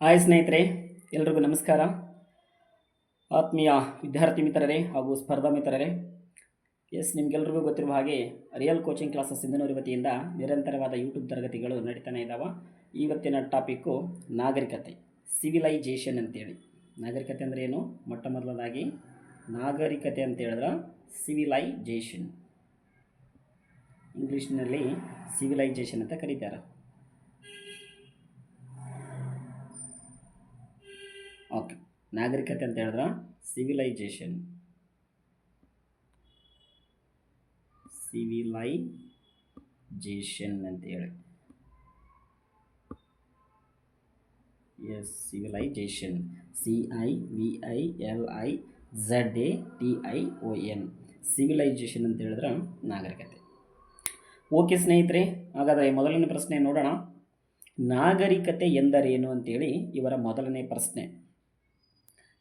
Hi ಸ್ನೇಹಿತರೆ, ಎಲ್ರಿಗೂ ನಮಸ್ಕಾರ. ಆತ್ಮೀಯ ವಿದ್ಯಾರ್ಥಿ ಮಿತ್ರರೇ ಹಾಗೂ ಸ್ಪರ್ಧಾ ಮಿತ್ರರೇ, ಎಸ್, ನಿಮಗೆಲ್ರಿಗೂ ಗೊತ್ತಿರುವ ಹಾಗೆ ರಿಯಲ್ ಕೋಚಿಂಗ್ ಕ್ಲಾಸಸ್ ಸಿಂಧನೂರು ವತಿಯಿಂದ ನಿರಂತರವಾದ ಯೂಟ್ಯೂಬ್ ತರಗತಿಗಳು ನಡೀತಾನೆ ಇದ್ದಾವೆ ಇವತ್ತಿನ ಟಾಪಿಕ್ಕು ನಾಗರಿಕತೆ ಸಿವಿಲೈಜೇಷನ್ ಅಂತೇಳಿ. ನಾಗರಿಕತೆ ಅಂದರೆ ಏನು? ಮೊಟ್ಟ ಮೊದಲದಾಗಿ ನಾಗರಿಕತೆ ಅಂತ ಹೇಳಿದ್ರೆ ಸಿವಿಲೈಜೇಷನ್ ಇಂಗ್ಲೀಷ್ನಲ್ಲಿ ಸಿವಿಲೈಜೇಷನ್ ಅಂತ ಕರೀತಾರೆ. ಓಕೆ. ನಾಗರಿಕತೆ ಅಂತ ಹೇಳಿದ್ರೆ ಸಿವಿಲೈಜೇಷನ್ ಸಿವಿಲೈಜೇಷನ್ ಅಂತೇಳಿ yes civilization C I V I L I Z A T I O N civilization ಅಂತ ಹೇಳಿದ್ರೆ ನಾಗರಿಕತೆ. ಓಕೆ ಸ್ನೇಹಿತರೆ, ಹಾಗಾದರೆ ಮೊದಲನೇ ಪ್ರಶ್ನೆ ನೋಡೋಣ. ನಾಗರಿಕತೆ ಎಂದರೇನು ಅಂತೇಳಿ ಇವರ ಮೊದಲನೇ ಪ್ರಶ್ನೆ.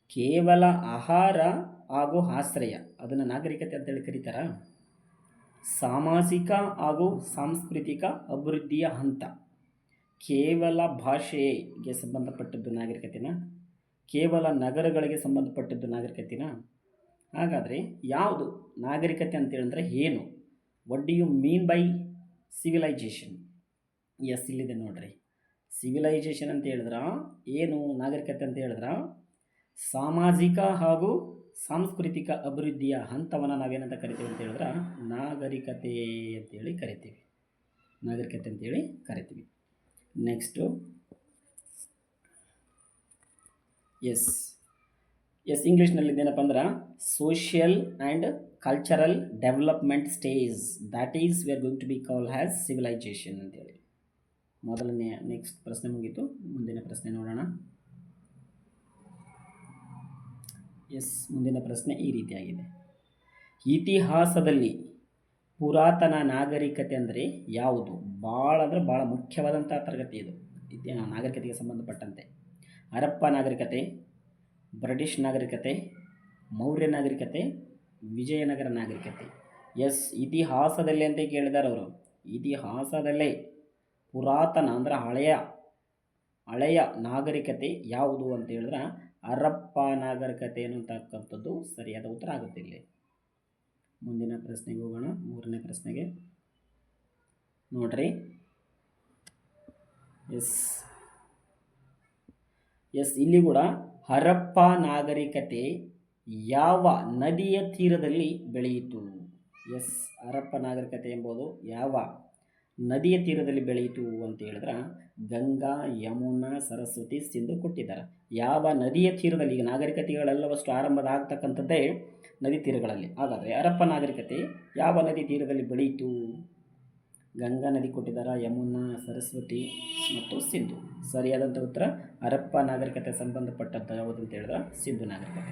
ಕೇವಲ ಆಹಾರ ಹಾಗೂ ಆಶ್ರಯ. ಅದನ್ನು ನಾಗರಿಕತೆ ಅಂತೇಳಿ ಕರೀತಾರ. ಸಾಮಾಜಿಕ ಹಾಗೂ ಸಾಂಸ್ಕೃತಿಕ ಅಭಿವೃದ್ಧಿಯ ಹಂತ. ಕೇವಲ ಭಾಷೆಗೆ ಸಂಬಂಧಪಟ್ಟದ್ದು ನಾಗರಿಕತೆನ? ಕೇವಲ ನಗರಗಳಿಗೆ ಸಂಬಂಧಪಟ್ಟದ್ದು ನಾಗರಿಕತೆನ? ಹಾಗಾದರೆ ಯಾವುದು ನಾಗರಿಕತೆ ಅಂತೇಳಿದ್ರೆ ಏನು? What you mean by civilization yes ಇಲ್ಲಿದೆ ನೋಡ್ರಿ. ಸಿವಿಲೈಜೇಷನ್ ಅಂತ ಹೇಳಿದ್ರೆ ಏನು? ನಾಗರಿಕತೆ ಅಂತ ಹೇಳಿದ್ರೆ ಸಾಮಾಜಿಕ ಹಾಗೂ ಸಾಂಸ್ಕೃತಿಕ ಅಭಿವೃದ್ಧಿಯ ಹಂತವನ್ನು ನಾವೇನಂತ ಕರಿತೀವಿ ಅಂತ ಹೇಳಿದ್ರೆ ನಾಗರಿಕತೆ ಅಂತೇಳಿ ಕರಿತೀವಿ. ನಾಗರಿಕತೆ ಅಂತೇಳಿ ಕರಿತೀವಿ. ನೆಕ್ಸ್ಟು ಎಸ್ ಎಸ್ ಇಂಗ್ಲೀಷ್ನಲ್ಲಿ ಏನಪ್ಪ ಅಂದ್ರೆ social and cultural development stage that is we are going to be call has civilization ಅಂತೇಳಿ ಮೊದಲನೇ ನೆಕ್ಸ್ಟ್ ಪ್ರಶ್ನೆ ಮುಗೀತು. ಮುಂದಿನ ಪ್ರಶ್ನೆ ನೋಡೋಣ. ಎಸ್, ಮುಂದಿನ ಪ್ರಶ್ನೆ ಈ ರೀತಿಯಾಗಿದೆ. ಇತಿಹಾಸದಲ್ಲಿ ಪುರಾತನ ನಾಗರಿಕತೆ ಅಂದರೆ ಯಾವುದು? ಭಾಳ ಅಂದರೆ ಭಾಳ ಮುಖ್ಯವಾದಂಥ ತರಗತಿ ಇದು. ಇತಿ ನಾಗರಿಕತೆಗೆ ಸಂಬಂಧಪಟ್ಟಂತೆ. ಹರಪ್ಪ ನಾಗರಿಕತೆ, ಬ್ರಿಟಿಷ್ ನಾಗರಿಕತೆ, ಮೌರ್ಯ ನಾಗರಿಕತೆ, ವಿಜಯನಗರ ನಾಗರಿಕತೆ. ಎಸ್, ಇತಿಹಾಸದಲ್ಲಿ ಅಂತ ಕೇಳಿದ್ದಾರೆ ಅವರು. ಇತಿಹಾಸದಲ್ಲೇ ಪುರಾತನ ಅಂದ್ರೆ ಹಳೆಯ ಹಳೆಯ ನಾಗರಿಕತೆ ಯಾವುದು ಅಂತ ಹೇಳಿದ್ರೆ ಹರಪ್ಪ ನಾಗರಿಕತೆ ಅನ್ನತಕ್ಕಂಥದ್ದು ಸರಿಯಾದ ಉತ್ತರ ಆಗುತ್ತೆ ಇಲ್ಲಿ. ಮುಂದಿನ ಪ್ರಶ್ನೆಗೆ ಹೋಗೋಣ, ಮೂರನೇ ಪ್ರಶ್ನೆಗೆ. ನೋಡ್ರಿ. ಎಸ್. ಎಸ್, ಇಲ್ಲಿ ಕೂಡ ಹರಪ್ಪ ನಾಗರಿಕತೆ ಯಾವ ನದಿಯ ತೀರದಲ್ಲಿ ಬೆಳೆಯಿತು? ಎಸ್, ಹರಪ್ಪ ನಾಗರಿಕತೆ ಎಂಬುದು ಯಾವ ನದಿಯ ತೀರದಲ್ಲಿ ಬೆಳೆಯಿತು ಅಂತ ಹೇಳಿದ್ರೆ ಗಂಗಾ, ಯಮುನಾ, ಸರಸ್ವತಿ ಸಿಂಧು ಕೊಟ್ಟಿದ್ದಾರೆ. ಯಾವ ನದಿಯ ತೀರದಲ್ಲಿ ಈಗ ನಾಗರಿಕತೆಗಳೆಲ್ಲವಷ್ಟು ಆರಂಭದ ಆಗ್ತಕ್ಕಂಥದ್ದೇ ನದಿ ತೀರಗಳಲ್ಲಿ. ಹಾಗಾದರೆ ಹರಪ್ಪ ನಾಗರಿಕತೆ ಯಾವ ನದಿ ತೀರದಲ್ಲಿ ಬೆಳೀತು ಗಂಗಾ ನದಿ ಕೊಟ್ಟಿದ್ದಾರೆ, ಯಮುನಾ, ಸರಸ್ವತಿ ಮತ್ತು ಸಿಂಧು? ಸರಿಯಾದಂಥ ಉತ್ತರ ಹರಪ್ಪ ನಾಗರಿಕತೆ ಸಂಬಂಧಪಟ್ಟಂಥ ಯಾವುದು ಅಂತ ಹೇಳಿದ್ರೆ ಸಿಂಧು ನಾಗರಿಕತೆ.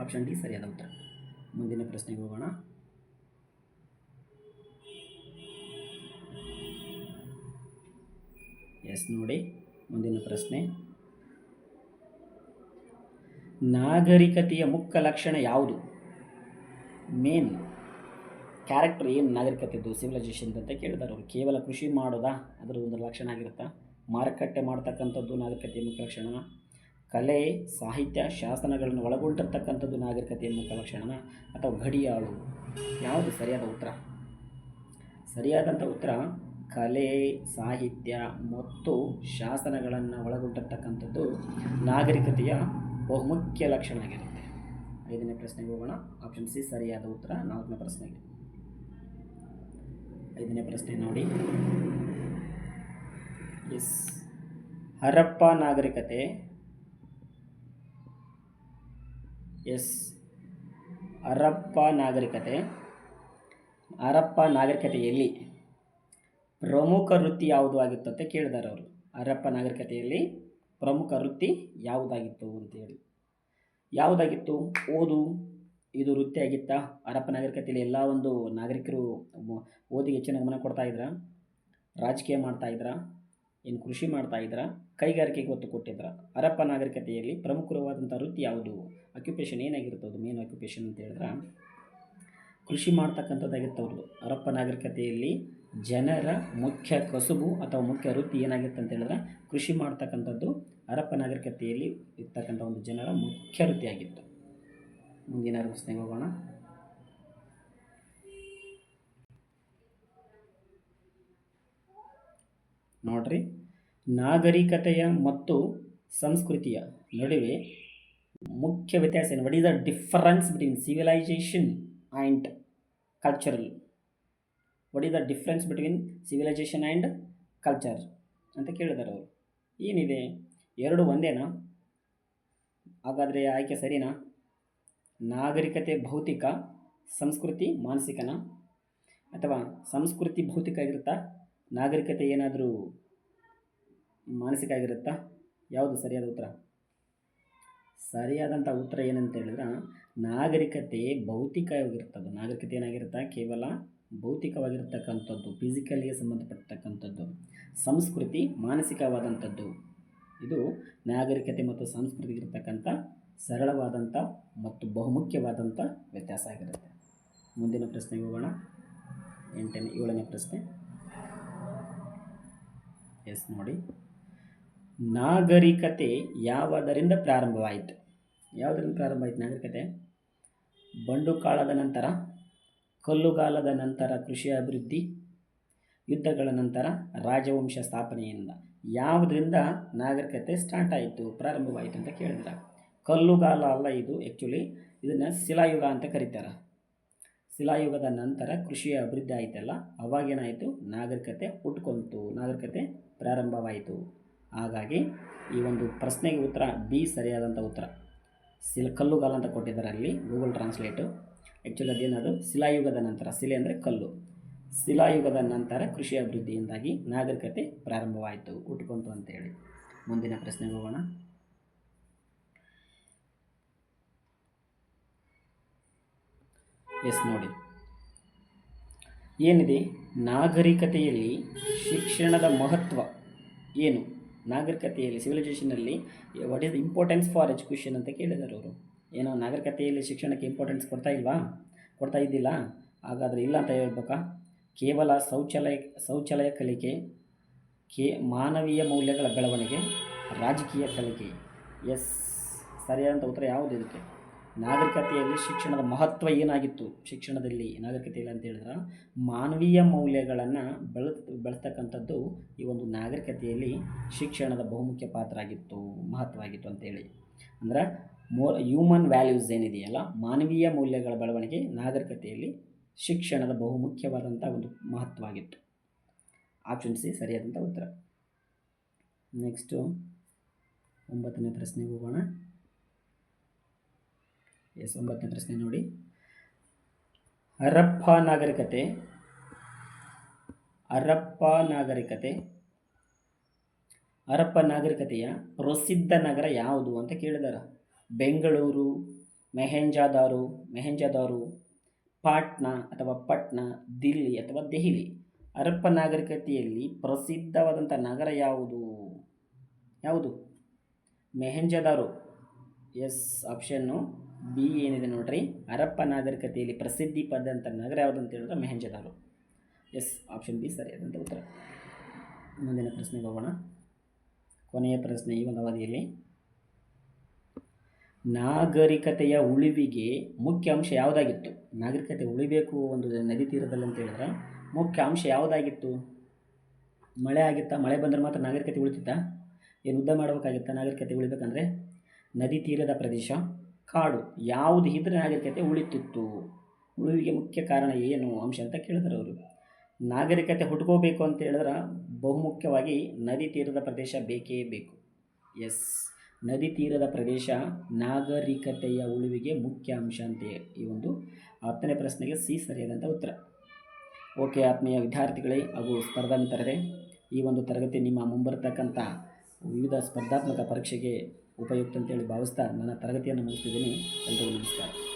ಆಪ್ಷನ್ ಡಿ ಸರಿಯಾದ ಉತ್ತರ. ಮುಂದಿನ ಪ್ರಶ್ನೆಗೆ ಹೋಗೋಣ. ಎಸ್ ನೋಡಿ, ಮುಂದಿನ ಪ್ರಶ್ನೆ. ನಾಗರಿಕತೆಯ ಮುಖ್ಯ ಲಕ್ಷಣ ಯಾವುದು? ಮೇನ್. ಕ್ಯಾರೆಕ್ಟರ್ ಏನು ನಾಗರಿಕತೆದು ಸಿವಿಲೈಸೇಷನ್ ಅಂತ ಕೇಳಿದಾರೆ ಅವರು. ಕೇವಲ ಕೃಷಿ ಮಾಡೋದಾ? ಅದರ ಒಂದು ಲಕ್ಷಣ ಆಗಿರುತ್ತಾ? ಮಾರುಕಟ್ಟೆ ಮಾಡ್ತಕ್ಕಂಥದ್ದು ನಾಗರಿಕತೆಯ ಮುಖ್ಯ ಲಕ್ಷಣ. ಕಲೆ, ಸಾಹಿತ್ಯ, ಶಾಸನಗಳನ್ನು ಒಳಗೊಂಡಿರ್ತಕ್ಕಂಥದ್ದು ನಾಗರಿಕತೆಯ ಮುಖ್ಯ ಲಕ್ಷಣನ ಅಥವಾ ಗಡಿಯಾಳು ಯಾವುದು? ಸರಿಯಾದ ಉತ್ತರ? ಸರಿಯಾದಂಥ ಉತ್ತರ ಕಲೆ, ಸಾಹಿತ್ಯ ಮತ್ತು ಶಾಸನಗಳನ್ನು ಒಳಗೊಂಡಿರ್ತಕ್ಕಂಥದ್ದು ನಾಗರಿಕತೆಯ ಬಹುಮುಖ್ಯ ಲಕ್ಷಣ ಆಗಿರುತ್ತೆ ಐದನೇ ಪ್ರಶ್ನೆಗೆ ಹೋಗೋಣ. ಆಪ್ಷನ್ ಸಿ ಸರಿಯಾದ ಉತ್ತರ, ನಾಲ್ಕನೇ ಪ್ರಶ್ನೆಗೆ. ಐದನೇ ಪ್ರಶ್ನೆ ನೋಡಿ. ಎಸ್ ಹರಪ್ಪ ನಾಗರಿಕತೆ. ಎಸ್ ಹರಪ್ಪ ನಾಗರಿಕತೆ. ಹರಪ್ಪ ನಾಗರಿಕತೆಯಲ್ಲಿ ಪ್ರಮುಖ ವೃತ್ತಿ ಯಾವುದು ಆಗಿತ್ತು ಅಂತ ಕೇಳಿದ್ದಾರೆ ಅವರು. ಹರಪ್ಪ ನಾಗರಿಕತೆಯಲ್ಲಿ ಪ್ರಮುಖ ವೃತ್ತಿ ಯಾವುದಾಗಿತ್ತು ಅಂತೇಳಿ ಯಾವುದಾಗಿತ್ತು? ಓದು. ಇದು ವೃತ್ತಿ ಆಗಿತ್ತಾ? ಹರಪ್ಪ ನಾಗರಿಕತೆಯಲ್ಲಿ ಎಲ್ಲ ಒಂದು ನಾಗರಿಕರು ಓದಿಗೆ ಹೆಚ್ಚಿನ ಗಮನ ಕೊಡ್ತಾ ಇದ್ರ? ರಾಜಕೀಯ ಮಾಡ್ತಾ ಇದ್ರ? ಏನು ಕೃಷಿ ಮಾಡ್ತಾ ಇದ್ರ? ಕೈಗಾರಿಕೆಗೆ ಒತ್ತು ಕೊಟ್ಟಿದ್ರ? ಹರಪ್ಪ ನಾಗರಿಕತೆಯಲ್ಲಿ ಪ್ರಮುಖವಾದಂಥ ವೃತ್ತಿ ಯಾವುದು? ಅಕ್ಯುಪೇಷನ್ ಏನಾಗಿರುತ್ತೆ? ಅದು ಮೇನ್ ಅಕ್ಯುಪೇಷನ್ ಅಂತ ಹೇಳಿದ್ರೆ? ಕೃಷಿ ಮಾಡ್ತಕ್ಕಂಥದ್ದಾಗಿತ್ತು ಅವ್ರದ್ದು ಹರಪ್ಪ ನಾಗರಿಕತೆಯಲ್ಲಿ ಜನರ ಮುಖ್ಯ ಕಸುಬು ಅಥವಾ ಮುಖ್ಯ ವೃತ್ತಿ ಏನಾಗಿತ್ತು ಅಂತ ಹೇಳಿದ್ರೆ ಕೃಷಿ ಮಾಡ್ತಕ್ಕಂಥದ್ದು ಹರಪ್ಪ ನಾಗರಿಕತೆಯಲ್ಲಿ ಇರ್ತಕ್ಕಂಥ ಒಂದು ಜನರ ಮುಖ್ಯ ವೃತ್ತಿಯಾಗಿತ್ತು. ಮುಂದಿನ ಪ್ರಶ್ನೆಗೆ ಹೋಗೋಣ. ನೋಡ್ರಿ, ನಾಗರಿಕತೆಯ ಮತ್ತು ಸಂಸ್ಕೃತಿಯ ನಡುವೆ ಮುಖ್ಯ ವ್ಯತ್ಯಾಸ ಏನು? What is the difference between civilization and cultural what is the difference between civilization and culture ಅಂತ ಕೇಳಿದಾರೆ ಅವರು. ಏನಿದೆ? ಎರಡು ಒಂದೇನಾ? ಹಾಗಾದರೆ ಆಯ್ಕೆ ಸರಿನಾ? ನಾಗರಿಕತೆ ಭೌತಿಕ, ಸಂಸ್ಕೃತಿ ಮಾನಸಿಕನ? ಅಥವಾ ಸಂಸ್ಕೃತಿ ಭೌತಿಕ ಆಗಿರುತ್ತಾ? ನಾಗರಿಕತೆ ಏನಾದರೂ ಮಾನಸಿಕ ಆಗಿರುತ್ತಾ? ಯಾವುದು ಸರಿಯಾದ ಉತ್ತರ? ಸರಿಯಾದಂಥ ಉತ್ತರ ಏನಂತ ಹೇಳಿದ್ರೆ, ನಾಗರಿಕತೆ ಭೌತಿಕವಾಗಿರ್ತದೆ ನಾಗರಿಕತೆ ಏನಾಗಿರುತ್ತಾ? ಕೇವಲ ಭೌತಿಕವಾಗಿರ್ತಕ್ಕಂಥದ್ದು ಫಿಸಿಕಲಿಗೆ ಸಂಬಂಧಪಟ್ಟತಕ್ಕಂಥದ್ದು ಸಂಸ್ಕೃತಿ ಮಾನಸಿಕವಾದಂಥದ್ದು, ಇದು ನಾಗರಿಕತೆ ಮತ್ತು ಸಂಸ್ಕೃತಿಗೆ ಇರತಕ್ಕಂಥ ಸರಳವಾದಂಥ ಮತ್ತು ಬಹುಮುಖ್ಯವಾದಂಥ ವ್ಯತ್ಯಾಸ ಆಗಿರುತ್ತೆ. ಮುಂದಿನ ಪ್ರಶ್ನೆಗೆ ಹೋಗೋಣ. ಎಂಟನೇ, ಏಳನೇ ಪ್ರಶ್ನೆ. ಎಸ್ ನೋಡಿ. ನಾಗರಿಕತೆ ಯಾವುದರಿಂದ ಪ್ರಾರಂಭವಾಯಿತು? ಯಾವುದರಿಂದ ಪ್ರಾರಂಭ ಆಯಿತು ನಾಗರಿಕತೆ ಬಂಡುಕಾಳದ ನಂತರ? ಕಲ್ಲುಗಾಲದ ನಂತರ ಕೃಷಿ ಅಭಿವೃದ್ಧಿ, ಯುದ್ಧಗಳ ನಂತರ ರಾಜವಂಶ ಸ್ಥಾಪನೆಯಿಂದ ಯಾವುದರಿಂದ ನಾಗರಿಕತೆ ಸ್ಟಾರ್ಟ್ ಆಯಿತು, ಪ್ರಾರಂಭವಾಯಿತು ಅಂತ ಕೇಳಿದ್ರೆ. ಕಲ್ಲುಗಾಲ ಅಲ್ಲ ಇದು ಆ್ಯಕ್ಚುಲಿ ಇದನ್ನು ಶಿಲಾಯುಗ ಅಂತ ಕರೀತಾರೆ. ಶಿಲಾಯುಗದ ನಂತರ ಕೃಷಿಯ ಅಭಿವೃದ್ಧಿ ಆಯಿತಲ್ಲ, ಅವಾಗೇನಾಯಿತು? ನಾಗರಿಕತೆ ಹುಟ್ಕೊಂತು ನಾಗರಿಕತೆ ಪ್ರಾರಂಭವಾಯಿತು. ಹಾಗಾಗಿ ಈ ಒಂದು ಪ್ರಶ್ನೆಗೆ ಉತ್ತರ ಬಿ ಸರಿಯಾದಂಥ ಉತ್ತರ. ಸಿಲ್ ಕಲ್ಲುಗಾಲ ಅಂತ ಕೊಟ್ಟಿದ್ದಾರೆ ಅಲ್ಲಿ ಗೂಗಲ್ ಟ್ರಾನ್ಸ್ಲೇಟು ಆ್ಯಕ್ಚುಲಿ ಅದೇನದು ಶಿಲಾಯುಗದ ನಂತರ, ಶಿಲೆ ಅಂದರೆ ಕಲ್ಲು. ಶಿಲಾಯುಗದ ನಂತರ ಕೃಷಿ ಅಭಿವೃದ್ಧಿಯಿಂದಾಗಿ ನಾಗರಿಕತೆ ಪ್ರಾರಂಭವಾಯಿತು. ಹುಟ್ಕೊಂತು ಅಂತೇಳಿ ಮುಂದಿನ ಪ್ರಶ್ನೆಗೆ ಹೋಗೋಣ. ಎಸ್, ನೋಡಿ. ಏನಿದೆ? ನಾಗರಿಕತೆಯಲ್ಲಿ ಶಿಕ್ಷಣದ ಮಹತ್ವ ಏನು? ನಾಗರಿಕತೆಯಲ್ಲಿ ಸಿವಿಲೈಸೇಷನಲ್ಲಿ what is importance for education ಅಂತ ಕೇಳಿದ್ದಾರೆ ಅವರು. ಏನೋ ನಾಗರಿಕತೆಯಲ್ಲಿ ಶಿಕ್ಷಣಕ್ಕೆ ಇಂಪಾರ್ಟೆನ್ಸ್ ಕೊಡ್ತಾ ಇಲ್ವಾ? ಕೊಡ್ತಾ ಇದ್ದಿಲ್ಲ. ಹಾಗಾದರೆ ಇಲ್ಲ ಅಂತ ಹೇಳ್ಬೇಕಾ? ಕೇವಲ ಶೌಚಾಲಯ ಶೌಚಾಲಯ ಕಲಿಕೆ, ಕೇ, ಮಾನವೀಯ ಮೌಲ್ಯಗಳ ಬೆಳವಣಿಗೆ, ರಾಜಕೀಯ ಕಲಿಕೆ. ಎಸ್ ಸರಿಯಾದಂಥ ಉತ್ತರ ಯಾವುದು ಇದಕ್ಕೆ? ನಾಗರಿಕತೆಯಲ್ಲಿ ಶಿಕ್ಷಣದ ಮಹತ್ವ ಏನಾಗಿತ್ತು ಶಿಕ್ಷಣದಲ್ಲಿ, ನಾಗರಿಕತೆಯಲ್ಲಿ ಅಂತ ಹೇಳಿದ್ರೆ? ಮಾನವೀಯ ಮೌಲ್ಯಗಳನ್ನು ಬೆಳ ಬೆಳೆಸ್ತಕ್ಕಂಥದ್ದು ಈ ಒಂದು ನಾಗರಿಕತೆಯಲ್ಲಿ ಶಿಕ್ಷಣದ ಬಹುಮುಖ್ಯ ಪಾತ್ರ ಆಗಿತ್ತು ಮಹತ್ವ ಆಗಿತ್ತು ಅಂತೇಳಿ ಅಂದ್ರೆ ಮೋರ್ ಹ್ಯೂಮನ್ ವ್ಯಾಲ್ಯೂಸ್ ಏನಿದೆಯಲ್ಲ, ಮಾನವೀಯ ಮೌಲ್ಯಗಳ ಬೆಳವಣಿಗೆ ನಾಗರಿಕತೆಯಲ್ಲಿ ಶಿಕ್ಷಣದ ಬಹುಮುಖ್ಯವಾದಂಥ ಒಂದು ಮಹತ್ವವಾಗಿತ್ತು. ಆಪ್ಷನ್ ಸಿ ಸರಿಯಾದಂಥ ಉತ್ತರ. ನೆಕ್ಸ್ಟು ಒಂಬತ್ತನೇ ಪ್ರಶ್ನೆಗೆ ಹೋಗೋಣ. ಎಸ್ ಒಂಬತ್ತನೇ ಪ್ರಶ್ನೆ ನೋಡಿ. ಹರಪ್ಪ ನಾಗರಿಕತೆ. ಹರಪ್ಪ ನಾಗರಿಕತೆ. ಹರಪ್ಪ ನಾಗರಿಕತೆಯ ಪ್ರಸಿದ್ಧ ನಗರ ಯಾವುದು ಅಂತ ಕೇಳಿದಾರ. ಬೆಂಗಳೂರು, ಮೆಹೆಂಜಾದಾರು ಮೆಹೆಂಜಾದಾರು, ಪಾಟ್ನಾ ಅಥವಾ ಪಟ್ನಾ, ದಿಲ್ಲಿ ಅಥವಾ ದೆಹಲಿ. ಹರಪ್ಪ ನಾಗರಿಕತೆಯಲ್ಲಿ ಪ್ರಸಿದ್ಧವಾದಂಥ ನಗರ ಯಾವುದು? ಯಾವುದು? ಮೆಹೆಂಜದಾರು. ಎಸ್ ಆಪ್ಷನ್ನು ಬಿ ಏನಿದೆ ನೋಡ್ರಿ. ಹರಪ್ಪ ನಾಗರಿಕತೆಯಲ್ಲಿ ಪ್ರಸಿದ್ಧಿ ಪಡೆದಂಥ ನಗರ ಯಾವುದು ಅಂತ ಹೇಳಿದ್ರೆ ಮೆಹೆಂಜದಾರು. ಎಸ್, ಆಪ್ಷನ್ ಬಿ ಸರಿಯಾದಂಥ ಉತ್ತರ. ಮುಂದಿನ ಪ್ರಶ್ನೆಗೆ ಹೋಗೋಣ. ಕೊನೆಯ ಪ್ರಶ್ನೆ ಈ ಒಂದು ಅವಧಿಯಲ್ಲಿ. ನಾಗರಿಕತೆಯ ಉಳಿವಿಗೆ ಮುಖ್ಯ ಅಂಶ ಯಾವುದಾಗಿತ್ತು? ನಾಗರಿಕತೆ ಉಳಿಬೇಕು ಒಂದು ನದಿ ತೀರದಲ್ಲಿ ಅಂತ ಹೇಳಿದ್ರೆ ಮುಖ್ಯ ಅಂಶ ಯಾವುದಾಗಿತ್ತು? ಮಳೆ ಆಗಿತ್ತಾ? ಮಳೆ ಬಂದರೆ ಮಾತ್ರ ನಾಗರಿಕತೆ ಉಳಿತಿತ್ತಾ? ಏನು ಉದ್ದ ಮಾಡಬೇಕಾಗಿತ್ತಾ? ನಾಗರಿಕತೆ ಉಳಿಬೇಕಂದ್ರೆ ನದಿ ತೀರದ ಪ್ರದೇಶ, ಕಾಡು ಯಾವುದು ಇದ್ರೆ ನಾಗರಿಕತೆ ಉಳಿತಿತ್ತು. ಉಳಿವಿಗೆ ಮುಖ್ಯ ಕಾರಣ ಏನು ಅಂಶ ಅಂತ ಕೇಳಿದ್ರು ಅವರು. ನಾಗರಿಕತೆ ಹುಟ್ಕೋಬೇಕು ಅಂತ ಹೇಳಿದ್ರೆ ಬಹುಮುಖ್ಯವಾಗಿ ನದಿ ತೀರದ ಪ್ರದೇಶ ಬೇಕೇ ಬೇಕು. ಎಸ್. ನದಿ ತೀರದ ಪ್ರದೇಶ ನಾಗರಿಕತೆಯ ಉಳಿವಿಗೆ ಮುಖ್ಯ ಅಂಶ ಅಂತೆಯೇ ಈ ಒಂದು ಹತ್ತನೇ ಪ್ರಶ್ನೆಗೆ ಸಿ ಸರಿಯಾದಂಥ ಉತ್ತರ. ಓಕೆ ಆತ್ಮೀಯ ವಿದ್ಯಾರ್ಥಿಗಳೇ, ಹಾಗೂ ಸ್ಪರ್ಧಾ ಮಿತ್ರರೇ, ಈ ಒಂದು ತರಗತಿ ನಿಮ್ಮ ಮುಂಬರ್ತಕ್ಕಂಥ ವಿವಿಧ ಸ್ಪರ್ಧಾತ್ಮಕ ಪರೀಕ್ಷೆಗೆ ಉಪಯುಕ್ತ ಅಂತೇಳಿ ಭಾವಿಸ್ತಾ ನನ್ನ ತರಗತಿಯನ್ನು ಮುಗಿಸ್ತಿದ್ದೀನಿ. ಎಲ್ರಿಗೂ ನಮಸ್ಕಾರ.